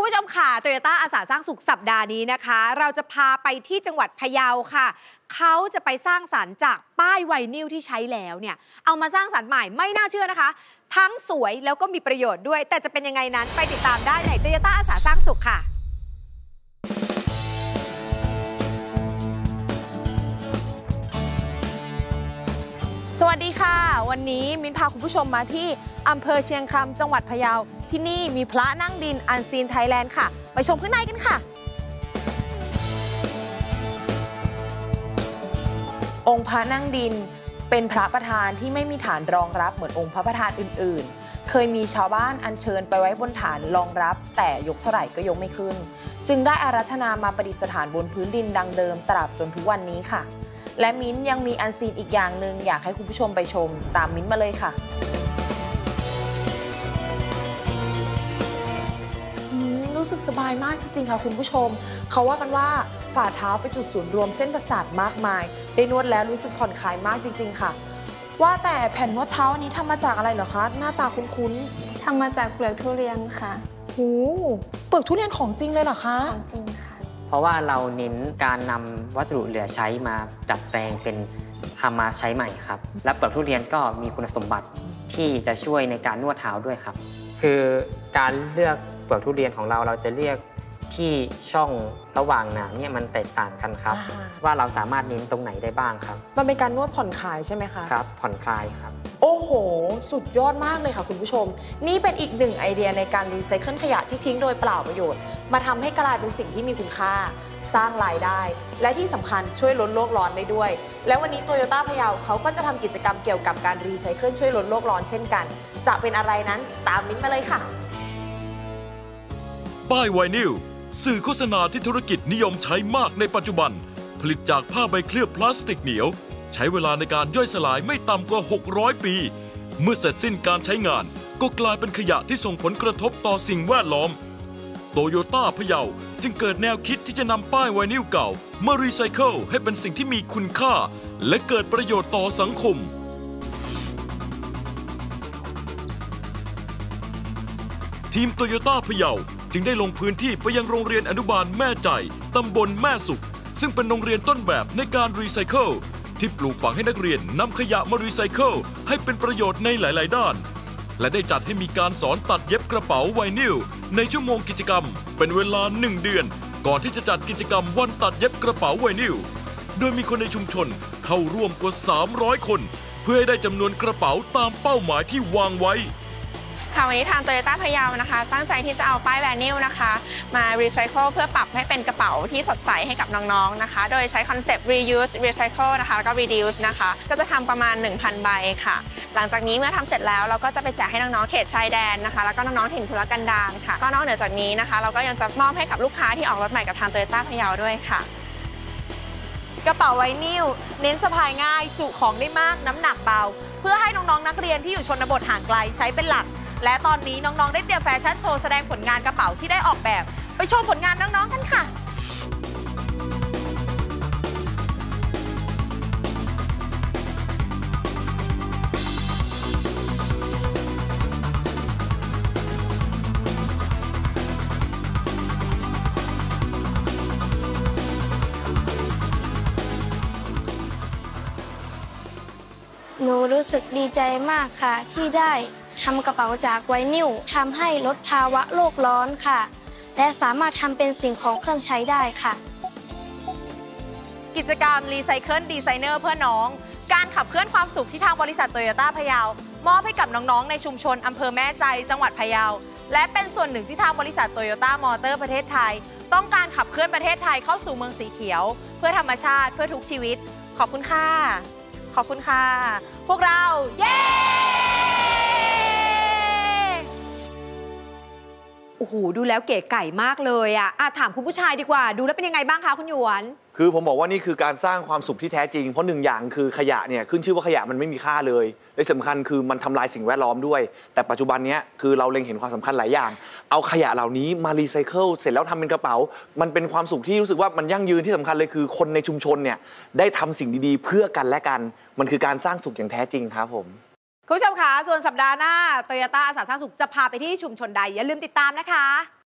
คุณผู้ชมค่ะโตโยต้าอาสาสร้างสุขสัปดาห์นี้นะคะ เราจะพาไปที่จังหวัดพะเยาค่ะ เขาจะไปสร้างสรรค์จากป้ายไวนิลที่ใช้แล้วเนี่ย เอามาสร้างสรรค์ใหม่ไม่น่าเชื่อนะคะ ทั้งสวยแล้วก็มีประโยชน์ด้วย แต่จะเป็นยังไงนั้นไปติดตามได้ในโตโยต้าอาสาสร้างสุขค่ะสวัสดีค่ะ วันนี้มินพาคุณผู้ชมมาที่อำเภอเชียงคำจังหวัดพะเยา ที่นี่มีพระนั่งดินอันซีนไทยแลนด์ค่ะ ไปชมข้างในกันค่ะ องค์พระนั่งดินเป็นพระประธานที่ไม่มีฐานรองรับเหมือนองค์พระประธานอื่น ๆ เคยมีชาวบ้านอัญเชิญไปไว้บนฐานรองรับ แต่ยกเท่าไหร่ก็ยกไม่ขึ้น จึงได้อารัธนามาประดิษฐานบนพื้นดินดังเดิมตราบจนทุกวันนี้ค่ะ และมิ้นยังมีอันซีนอีกอย่างหนึ่งอยากให้คุณผู้ชมไปชม ตามมิ้นมาเลยค่ะ สึกสบายมากจริงๆค่ะคุณผู้ชม เขาว่ากันว่าฝ่าเท้าเป็นจุดศูนย์รวมเส้นประสาทมากมาย ได้นวดแล้วรู้สึกผ่อนคลายมากจริง ๆ ค่ะ ว่าแต่แผ่นนวดเท้าอันนี้ทำมาจากอะไรเหรอคะ หน้าตาคุ้นทำมาจากเปลือกทุเรียนค่ะ ๆหูเปลือกทุเรียนของจริงเลยเหรอคะ ของจริงค่ะ เพราะว่าเราเน้นการนำวัสดุเหลือใช้มาดัดแปลงเป็นทำมาใช้ใหม่ครับ และเปลือกทุเรียนก็มีคุณสมบัติที่จะช่วยในการนวดเท้าด้วยครับ คือการเลือกเปลือกทุเรียนของเราเราจะเลือกที่ช่องระหว่างหนามเนี่ยมันแตกต่างกันครับ อ่า ว่าเราสามารถเน้นตรงไหนได้บ้างครับมันเป็นการนวดผ่อนคลายใช่ไหมคะ ครับ ผ่อนคลายครับ โอ้โห สุดยอดมากเลยค่ะคุณผู้ชม นี่เป็นอีกหนึ่งไอเดียในการรีไซเคิลขยะที่ทิ้งโดยเปล่าประโยชน์ มาทำให้กลายเป็นสิ่งที่มีคุณค่า สร้างรายได้ และที่สำคัญช่วยลดโลกร้อนได้ด้วย และวันนี้โตโยต้าพะเยาเขาก็จะทำกิจกรรมเกี่ยวกับการรีไซเคิลช่วยลดโลกร้อนเช่นกัน จะเป็นอะไรนั้นตามมิ้นท์มาเลยค่ะ ป้ายไวนิลสื่อโฆษณาที่ธุรกิจนิยมใช้มากในปัจจุบัน ผลิตจากผ้าใบเคลือบพลาสติกเหนียว ใช้เวลาในการย่อยสลายไม่ต่ำกว่า 600 ปี เมื่อเสร็จสิ้นการใช้งาน ก็กลายเป็นขยะที่ส่งผลกระทบต่อสิ่งแวดล้อมโตโยต้าพะเยาจึงเกิดแนวคิดที่จะนำป้ายไวนิลเก่า มารีไซเคิลให้เป็นสิ่งที่มีคุณค่า และเกิดประโยชน์ต่อสังคม ทีมโตโยต้าพะเยา จึงได้ลงพื้นที่ไปยังโรงเรียนอนุบาลแม่ใจ ตำบลแม่สุข ซึ่งเป็นโรงเรียนต้นแบบในการรีไซเคิลที่ปลูกฝังให้นักเรียนนำขยะมารีไซเคิลให้เป็นประโยชน์ในหลาย ๆ ด้าน และได้จัดให้มีการสอนตัดเย็บกระเป๋าไวนิลในชั่วโมงกิจกรรม เป็นเวลา1เดือน ก่อนที่จะจัดกิจกรรมวันตัดเย็บกระเป๋าไวนิลโดยมีคนในชุมชนเข้าร่วมกว่า 300 คน เพื่อให้ได้จำนวนกระเป๋าตามเป้าหมายที่วางไว้ ค่ะวันนี้ทางโตโยต้าพะเยานะคะ ตั้งใจที่จะเอาป้ายแวนิลนะคะ มารีไซเคิลเพื่อปรับให้เป็นกระเป๋าที่สดใสให้กับน้องๆนะคะ โดยใช้คอนเซปต์ reuse recycle นะคะแล้วก็ reduce นะคะ ก็จะทำประมาณ 1,000 ใบค่ะ หลังจากนี้เมื่อทำเสร็จแล้วเราก็จะไปแจกให้น้องๆเขตชายแดนนะคะ แล้วก็น้องๆถิ่นทุรกันดารค่ะ ก็นอกเหนือจากนี้นะคะ เราก็ยังจะมอบให้กับลูกค้าที่ออกรถใหม่กับทางโตโยต้าพะเยาด้วยค่ะกระเป๋าไวนิลเน้นสะพายง่าย จุของได้มากน้ำหนักเบา เพื่อให้น้องๆนักเรียนที่อยู่ชนบทห่างไกลใช้เป็นหลัก และตอนนี้น้องๆ ได้เตรียมแฟชั่นโชว์แสดงผลงานกระเป๋าที่ได้ออกแบบ ไปชมผลงานน้องๆ กันค่ะ รู้สึกดีใจมากค่ะ ที่ได้ทำกระเป๋าจากไวนิลทำให้ลดภาวะโลกร้อนค่ะ และสามารถทำเป็นสิ่งของเครื่องใช้ได้ค่ะ กิจกรรมรีไซเคิลดีไซเนอร์เพื่อน้อง การขับเคลื่อนความสุขที่ทางบริษัทโตโยต้าพะเยามอบให้กับน้องๆ ในชุมชนอำเภอแม่ใจ จังหวัดพะเยา และเป็นส่วนหนึ่งที่ทางบริษัทโตโยต้ามอเตอร์ประเทศไทย ต้องการขับเคลื่อนประเทศไทยเข้าสู่เมืองสีเขียว เพื่อธรรมชาติเพื่อทุกชีวิต ขอบคุณค่ะ ขอบคุณค่ะ พวกเรา เย้ โอ้โหดูแล้วเก๋ไก่มากเลยอะอะถามคุณผู้ชายดีกว่า ดูแล้วเป็นยังไงบ้างคะคุณหยวน คือผมบอกว่านี่คือการสร้างความสุขที่แท้จริง เพราะหนึ่งอย่างคือขยะเนี่ยขึ้นชื่อว่าขยะมันไม่มีค่าเลยและสำคัญคือมันทำลายสิ่งแวดล้อมด้วย แต่ปัจจุบันนี้คือเราเล็งเห็นความสำคัญหลายอย่าง เอาขยะเหล่านี้มารีไซเคิลเสร็จแล้วทำเป็นกระเป๋า มันเป็นความสุขที่รู้สึกว่ามันยั่งยืนที่สำคัญเลยคือคนในชุมชนเนี่ยได้ทำสิ่งดีๆ เพื่อกันและกัน มันคือการสร้างสุขอย่างแท้จริงครับผม คุณผู้ชมคะส่วนสัปดาห์หน้าโตโยต้าอาสาสร้างสุขจะพาไปที่ชุมชนใดอย่าลืมติดตามนะคะ